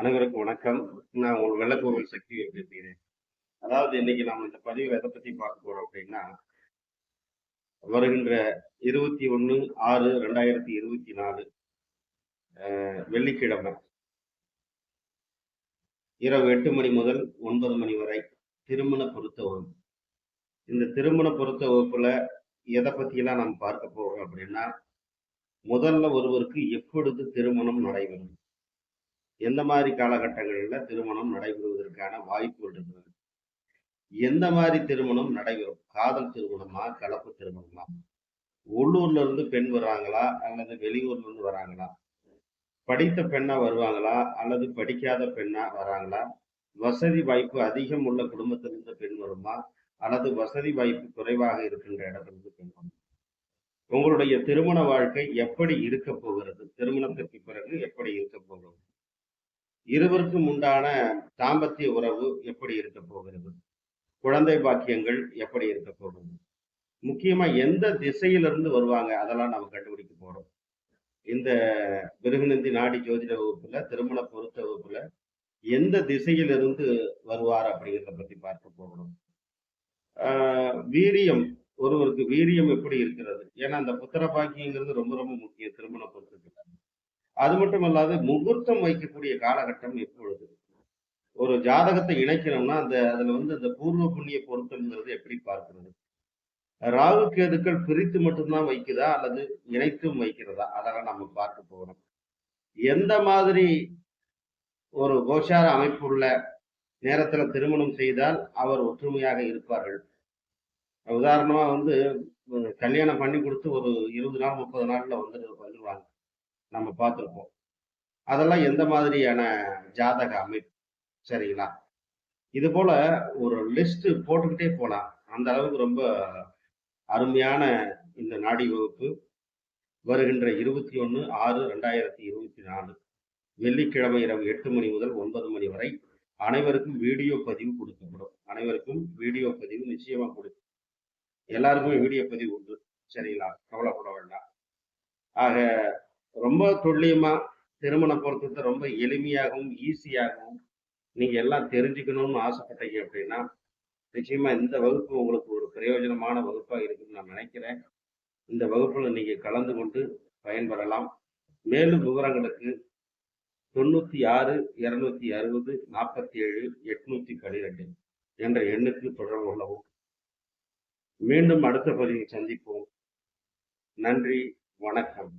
அனைவருக்கும் வணக்கம். நான் உங்கள் வெள்ளக்கோவில் சக்தி பேசுகிறேன் அதாவது இன்னைக்கு நம்ம இந்த பதிவு எதை பத்தி பார்க்க போறோம் அப்படின்னா வருகின்ற இருபத்தி ஒன்று ஆறு ரெண்டாயிரத்தி இருபத்தி நாலு வெள்ளிக்கிழமை. இரவு எட்டு மணி முதல் ஒன்பது மணி வரை திருமண பொருத்த வகுப்பு. இந்த திருமண பொருத்த வகுப்புல எதை பத்தியெல்லாம் நாம் பார்க்க போறோம் அப்படின்னா முதல்ல ஒருவருக்கு எப்பொழுது திருமணம் நடைபெறும்? எந்த மாதிரி காலகட்டங்களில் திருமணம் நடைபெறுவதற்கான வாய்ப்புகள் இருக்கிறது எந்த மாதிரி திருமணம் நடைபெறும்? காதல் திருமணமா? கலப்பு திருமணமா? உள்ளூர்ல இருந்து பெண் வர்றாங்களா? அல்லது வெளியூர்ல இருந்து வராங்களா படித்த பெண்ணா வருவாங்களா? அல்லது படிக்காத பெண்ணா வராங்களா வசதி வாய்ப்பு அதிகம் உள்ள குடும்பத்திலிருந்து பெண் வருமா? அல்லது வசதி வாய்ப்பு குறைவாக இருக்கின்ற இடத்திலிருந்து பெண் வரும்? உங்களுடைய திருமண வாழ்க்கை எப்படி இருக்க போகிறது? திருமணத்திற்கு பிறகு எப்படி இருக்க போகிறது? இருவருக்கும் உண்டான தாம்பத்திய உறவு எப்படி இருக்க போகிறது? குழந்தை பாக்கியங்கள் எப்படி இருக்க போகிறது? முக்கியமா எந்த திசையிலிருந்து வருவாங்க? அதெல்லாம் நம்ம கண்டுபிடிக்க போறோம். இந்த பிருகுநந்தி நாடி ஜோதிட வகுப்புல திருமண பொருத்த வகுப்புல எந்த திசையிலிருந்து வருவார் அப்படிங்கிறத பத்தி பார்க்க போகணும். வீரியம். ஒருவருக்கு வீரியம் எப்படி இருக்கிறது? ஏன்னா அந்த புத்திர பாக்கியங்கிறது ரொம்ப ரொம்ப முக்கியம் திருமண பொருத்தத்துக்கு. அது மட்டும் அல்லாது முகூர்த்தம் வைக்கக்கூடிய காலகட்டம் எப்பொழுது? ஒரு ஜாதகத்தை இணைக்கணும்னா அந்த அதுல வந்து அந்த பூர்வ புண்ணிய பொருத்தம்ங்கிறது எப்படி பார்க்கிறது? ராகு கேதுக்கள் பிரித்து மட்டும்தான் வைக்குதா? அல்லது இணைத்தும் வைக்கிறதா? அதெல்லாம் நம்ம பார்க்க போகிறோம் எந்த மாதிரி ஒரு கோஷார அமைப்புள்ள நேரத்துல திருமணம் செய்தால் அவர் ஒற்றுமையாக இருப்பார்கள்? உதாரணமா வந்து கல்யாணம் பண்ணி கொடுத்து ஒரு இருபது நாள் முப்பது நாள்ல வந்து வந்துடுவாங்க நம்ம பார்த்துருப்போம். அதெல்லாம் எந்த மாதிரியான ஜாதக அமைப்பு? சரிங்களா? இது போல ஒரு லிஸ்ட் போட்டுக்கிட்டே போகலாம் அந்த அளவுக்கு ரொம்ப அருமையான இந்த நாடி வகுப்பு. வருகின்ற இருபத்தி ஒன்று ஆறு ரெண்டாயிரத்தி இருபத்தி நாலு. வெள்ளிக்கிழமை இரவு எட்டு மணி முதல் ஒன்பது மணி வரை அனைவருக்கும் வீடியோ பதிவு கொடுக்கப்படும். அனைவருக்கும் வீடியோ பதிவு நிச்சயமா கொடுக்கும். எல்லாருக்குமே வீடியோ பதிவு உண்டு. சரிங்களா? கவலைப்பட வேண்டாம். ஆக ரொம்ப துல்லியமா திருமண பொருத்தத்தை ரொம்ப எளிமையாகவும் ஈஸியாகவும் நீங்க எல்லாம் தெரிஞ்சுக்கணும்னு ஆசைப்பட்டீங்க அப்படின்னா நிச்சயமா இந்த வகுப்பு உங்களுக்கு ஒரு பிரயோஜனமான வகுப்பாக இருக்குன்னு நான் நினைக்கிறேன். இந்த வகுப்புல நீங்க கலந்து கொண்டு பயன்பெறலாம். மேலும் விவரங்களுக்கு தொண்ணூத்தி ஆறு இருநூத்தி அறுபது நாற்பத்தி ஏழு எட்நூத்தி பனிரெண்டு என்ற எண்ணுக்கு தொடர்பு கொள்ளவும். மீண்டும் அடுத்த பதிவில் சந்திப்போம். நன்றி வணக்கம்.